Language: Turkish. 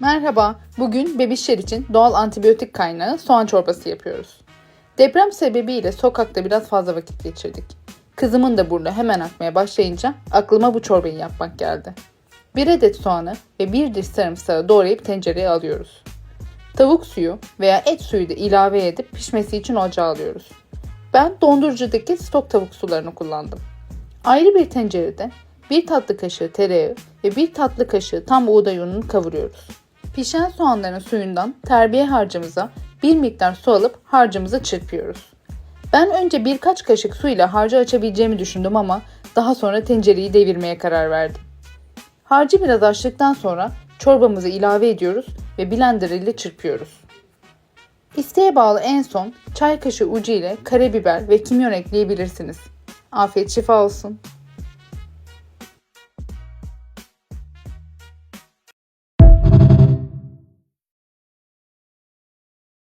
Merhaba, bugün bebişler için doğal antibiyotik kaynağı soğan çorbası yapıyoruz. Deprem sebebiyle sokakta biraz fazla vakit geçirdik. Kızımın da burnu hemen akmaya başlayınca aklıma bu çorbayı yapmak geldi. Bir adet soğanı ve bir diş sarımsağı doğrayıp tencereye alıyoruz. Tavuk suyu veya et suyu da ilave edip pişmesi için ocağa alıyoruz. Ben dondurucudaki stok tavuk sularını kullandım. Ayrı bir tencerede bir tatlı kaşığı tereyağı ve bir tatlı kaşığı tam buğday ununu kavuruyoruz. Pişen soğanların suyundan terbiye harcımıza bir miktar su alıp harcımızı çırpıyoruz. Ben önce birkaç kaşık suyla harcı açabileceğimi düşündüm ama daha sonra tencereyi devirmeye karar verdim. Harcı biraz açtıktan sonra çorbamızı ilave ediyoruz ve blender ile çırpıyoruz. İsteğe bağlı en son çay kaşığı ucu ile karabiber ve kimyon ekleyebilirsiniz. Afiyet şifa olsun.